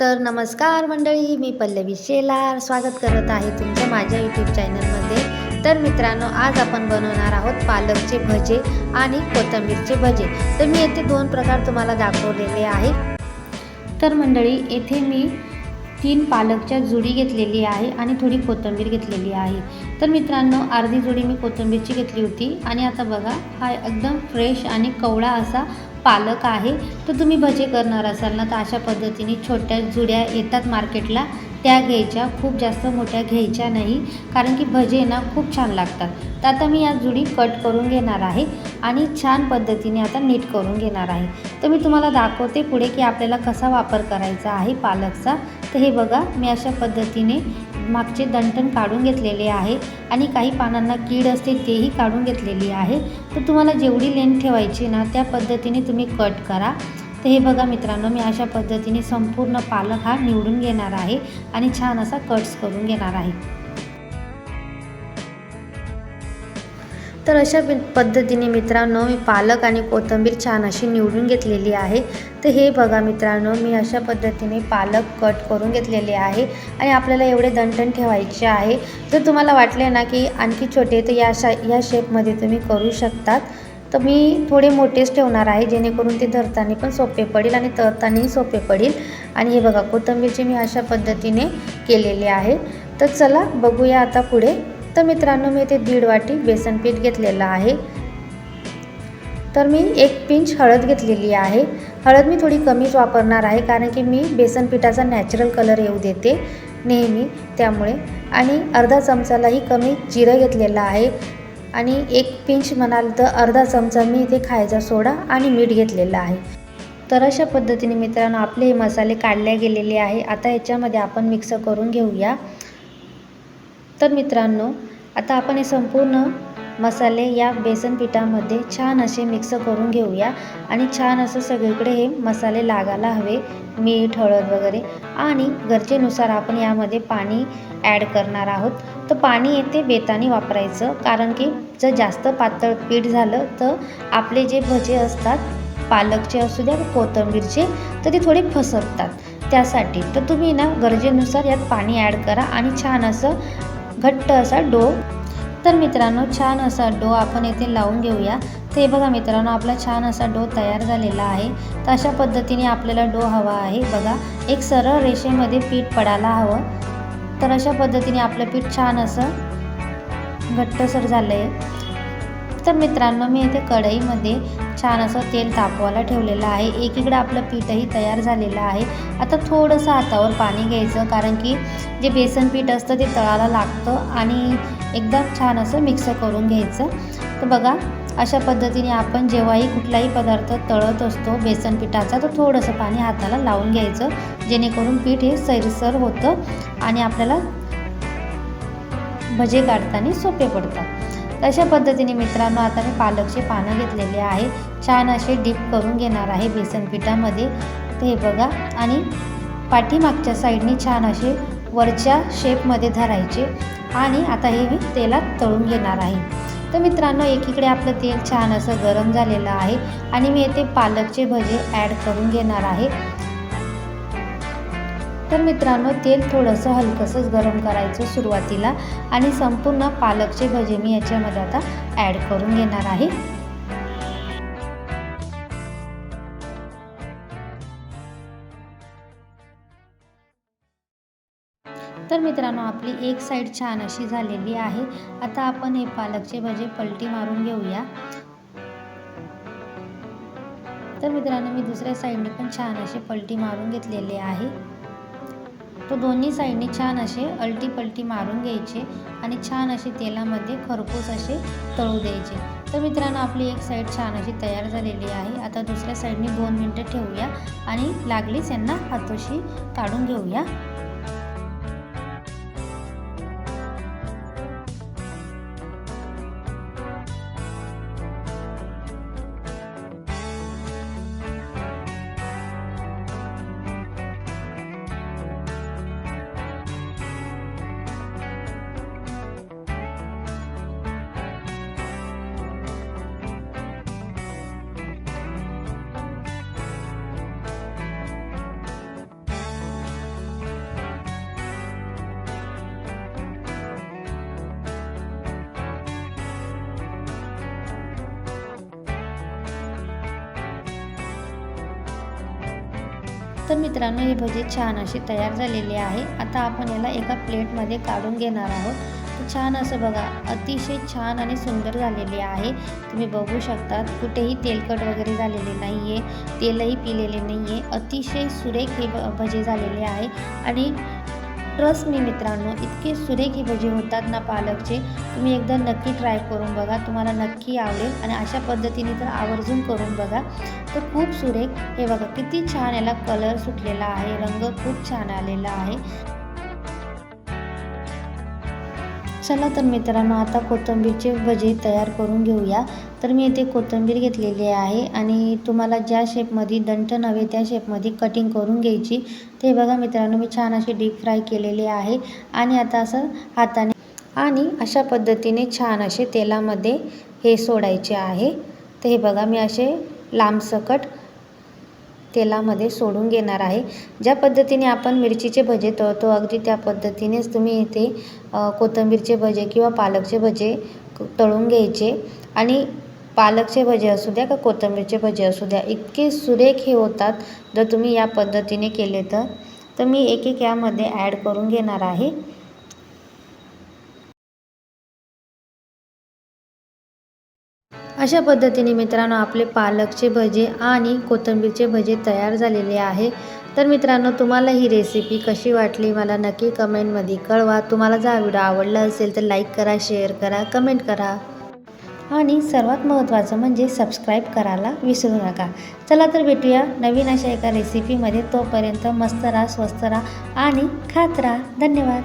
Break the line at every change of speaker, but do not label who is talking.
तर नमस्कार मंडळी मी पल्लवी शेलार. स्वागत करत आहे तुमच्या माझ्या यूट्यूब चॅनलमध्ये तर मित्रांनो आज आपण बनवणार आहोत पालकचे भजे आणि कोथिंबीरचे भजे. तर मी येथे दोन प्रकार तुम्हाला दाखवलेले आहे तर मंडळी येथे मी तीन पालकच्या जुडी घेतलेली आहे आणि थोडी कोथिंबीर घेतलेली आहे. तर मित्रांनो अर्धी जुडी मी कोथिंबीरची घेतली होती आणि आता बघा हा एकदम फ्रेश आणि कवळा असा पालक आहे तर तुम्ही भजे करणार असाल ना तर अशा पद्धतीने छोट्या जुड्या येतात मार्केटला. त्या घ्यायच्या खूप जास्त मोठ्या घ्यायच्या नाही कारण की भजे ना खूप छान लागतात. तर आता मी या जुडी कट करून घेणार आहे आणि छान पद्धतीने आता नीट करून घेणार आहे. तर मी तुम्हाला दाखवते पुढे की आपल्याला कसा वापर करायचा आहे पालकचा. तर हे बघा मी अशा पद्धतीने मागचे दंटन काढून घेतलेले आहे आणि काही पानांना कीड असते तेही काढून घेतलेली आहे. तर तुम्हाला जेवढी लेंथ ठेवायची ना त्या पद्धतीने तुम्ही कट करा. तर हे बघा मित्रांनो मी अशा पद्धतीने संपूर्ण पालक हा निवडून घेणार आहे आणि छान असा कट्स करून घेणार आहे. तर अशा पद्धतीने मित्रांनो मी पालक आणि कोथिंबीर छान अशी निवडून घेतलेली आहे. तर हे बघा मित्रांनो मी अशा पद्धतीने पालक कट करून घेतलेले आहे आणि आपल्याला एवढे दणदण ठेवायचे आहे. जर तुम्हाला वाटले ना की आणखी छोटे तर या शा या शेपमध्ये तुम्ही करू शकतात. तर मी थोडे मोठेच ठेवणार आहे जेणेकरून ते धरताना पण सोपे पडेल आणि तळतानाही सोपे पडेल. आणि हे बघा कोथिंबीरचे मी अशा पद्धतीने केलेले आहे. तर चला बघूया आता पुढे. तर मित्रांनो मी इथे दीड वाटी बेसन पीठ घेतलेलं आहे. तर मी एक पिंच हळद घेतलेली आहे. हळद मी थोडी कमीच वापरणार आहे कारण की मी बेसन पिठाचा नॅचरल कलर येऊ देते नेहमी त्यामुळे. आणि अर्धा चमचालाही कमी जिरं घेतलेलं आहे. आणि एक पिंच म्हणाल तर अर्धा चमचा मी इथे खायचा सोडा आणि मीठ घेतलेलं आहे. तर अशा पद्धतीने मित्रांनो आपले हे मसाले काढले गेलेले आहे. आता याच्यामध्ये आपण मिक्स करून घेऊया. तर मित्रांनो आता आपण हे संपूर्ण मसाले या बेसन पिठामध्ये छान असे मिक्स करून घेऊया आणि छान असं सगळीकडे हे मसाले लागायला हवे मीठ हळद वगैरे. आणि गरजेनुसार आपण यामध्ये पाणी ॲड करणार आहोत. तर पाणी येते बेतानी वापरायचं कारण की जर जास्त पातळ पीठ झालं तर आपले जे भजे असतात पालकचे असू द्या कोथिंबीरचे तर ते थोडे फसरतात त्यासाठी तर तुम्ही ना गरजेनुसार यात पाणी ॲड करा आणि छान असं घट्ट असा डो. तर मित्रांनो छान असा डो आपण येथे लावून घेऊया. ते बघा मित्रांनो आपला छान असा डो तयार झालेला आहे. तर अशा पद्धतीने आपल्याला डो हवा आहे. बघा एक सरळ रेषेमध्ये पीठ पडायला हवं. तर अशा पद्धतीने आपलं पीठ छान असं घट्टसर झालं आहे तर मित्रांनो मी इथे कढईमध्ये छान असं तेल तापवायला ठेवलेलं आहे. एकीकडे आपलं पीठही तयार झालेलं आहे. आता थोडंसं हातावर पाणी घ्यायचं कारण की जे बेसन पीठ असतं ते तळाला लागतं आणि एकदम छान असं मिक्स करून घ्यायचं. तर बघा अशा पद्धतीने आपण जेव्हाही कुठलाही पदार्थ तळत असतो बेसन पिठाचा तर थोडंसं पाणी हाताला लावून घ्यायचं जेणेकरून पीठ हे सैरसर होतं आणि आपल्याला भजे काढताना सोपे पडतात. अशा पद्धतीने मित्रांनो आता मी पालकचे पानं घेतलेले आहे छान असे डीप करून घेणार आहे बेसन पिठामध्ये. हे बघा आणि पाठीमागच्या साईडने छान असे वरच्या शेपमध्ये धरायचे. आणि आता हे मी तेलात तळून घेणार आहे. तर मित्रांनो एकीकडे आपलं तेल छान असं गरम झालेलं आहे. आणि मी येथे पालकचे भजे ॲड करून घेणार आहे. तर मित्रांनो तेल थोडंसं हलकंसंच गरम करायचं सुरुवातीला आणि संपूर्ण पालकचे भजे मी याच्यामध्ये आता ॲड करून घेणार आहे. तर मित्रांनो आपली एक साईड छान अशी झालेली आहे. आता आपण हे पालकचे भजे पलटी मारून घेऊया. तर मित्रांनो मी दुसऱ्या साईडने पण छान असे पलटी मारून घेतलेले आहे. तो दोन्ही साईडने छान असे अलटी पलटी मारून घ्यायचे आणि छान असे तेलामध्ये खरपूस असे तळू द्यायचे. तर मित्रांनो आपली एक साईड छान अशी तयार झालेली आहे. आता दुसऱ्या साईडने दोन मिनटं ठेवूया आणि लागलीच यांना हातोशी काढून घेऊया. तर मित्रांनो ही भजी छान अशी तयार झालेली आहे. आता आपण याला एका प्लेटमध्ये काढून घेणार आहोत. छान असं बघा अतिशय छान आणि सुंदर झालेली आहे. तुम्ही बघू शकता कुठेही तेलकट वगैरे झालेले नाही आहे तेलही पिलेले नाही आहे अतिशय सुरेख हे भ भजी झालेले आहे. आणि ट्रस्ट मी मित्रांनो इतके सुरेख ही भजी होतात ना पालकचे. तुम्ही एकदा नक्की ट्राय करून बघा. तुम्हाला नक्की आवडेल आणि अशा पद्धतीने तर आवर्जून करून बघा. तर खूप सुरेख. हे बघा किती छान याला कलर सुटलेला आहे. रंग खूप छान आलेला आहे. चला तर मित्रांनो आता कोथिंबीरचे भजे तयार करून घेऊया. तर मी इथे कोथिंबीर घेतलेली आहे आणि तुम्हाला ज्या शेपमध्ये दंट नव्हे त्या शेपमध्ये कटिंग करून घ्यायची. ते बघा मित्रांनो मी छान अशी डीप फ्राय केलेली आहे आणि आता असं हाताने आणि अशा पद्धतीने छान असे तेलामध्ये हे सोडायचे आहे. तर हे बघा मी असे लांबसकट तेलामध्ये सोडून घेणार आहे. ज्या पद्धतीने आपण मिरचीचे भजे तळतो अगदी त्या पद्धतीनेच तुम्ही इथे कोथिंबीरचे भजे किंवा पालकचे भजे तळून घ्यायचे. आणि पालकचे भजे असू द्या का कोथिंबीरचे भजे असू द्या इतके सुरेख हे होतात जर तुम्ही या पद्धतीने केले तर. तर मी एक एक यामध्ये ॲड करून घेणार आहे. अशा पद्धतीने मित्रांनो आपले पालकचे भजे आणि कोथिंबीरचे भजे तयार झालेले आहे. तर मित्रांनो तुम्हाला ही रेसिपी कशी वाटली मला नक्की कमेंटमध्ये कळवा. तुम्हाला जर व्हिडिओ आवडला असेल तर लाईक करा शेअर करा कमेंट करा. आणि सर्वात महत्त्वाचं म्हणजे सबस्क्राईब करायला विसरू नका. चला तर भेटूया नवीन अशा एका रेसिपीमध्ये तोपर्यंत मस्त राहा स्वस्त राहा आणि खात राहा. धन्यवाद.